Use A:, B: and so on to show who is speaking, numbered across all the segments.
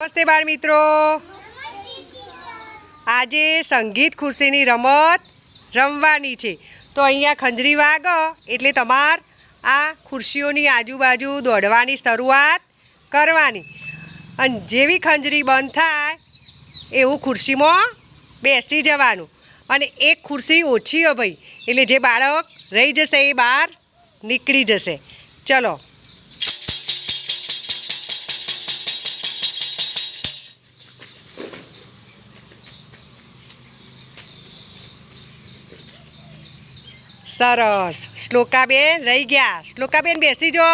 A: નમસ્તે બાળ મિત્રો. આજે સંગીત ખુરશીની રમત રમવાની છે. તો અહીંયા ખંજરી વાગ, એટલે તમાર આ ખુરશીઓની આજુબાજુ દોડવાની શરૂઆત કરવાની. અને જેવી ખંજરી બંધ થાય, એવું ખુરશીમાં બેસી જવાનું. અને એક ખુરશી ઓછી હોય ભાઈ એટલે જે બાળક રહી જશે એ બહાર નીકળી જશે. ચલો. સરસ. શ્લોકાબેન, રહી ગયા. શ્લોકાબેન, બેસી જો.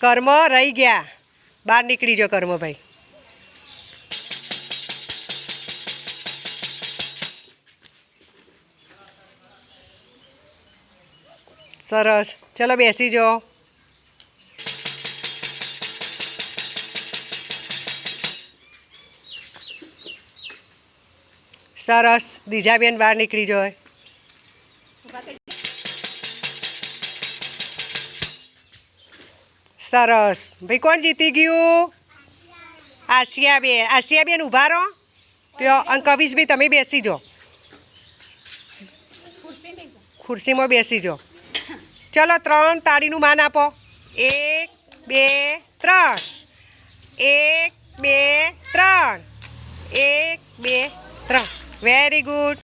A: કર્મ રહી ગયા. બહાર નીકળી જો કર્મભાઈ સરસ. ચલો બેસી જો. સરસ. દીજાબેન બહાર નીકળી જાય સરસ. ભાઈ, કોણ જીતી ગયું? આસિયાબેન. આસિયાબેન ઊભા રહો. તો અને કવિશભાઈ તમે બેસી જાઓ. ખુરશીમાં બેસી જો ચલો, ત્રણ તાળીનું માન આપો. એક, બે, ત્રણ. એક, બે, ત્રણ. એક, બે, ત્રણ. very good.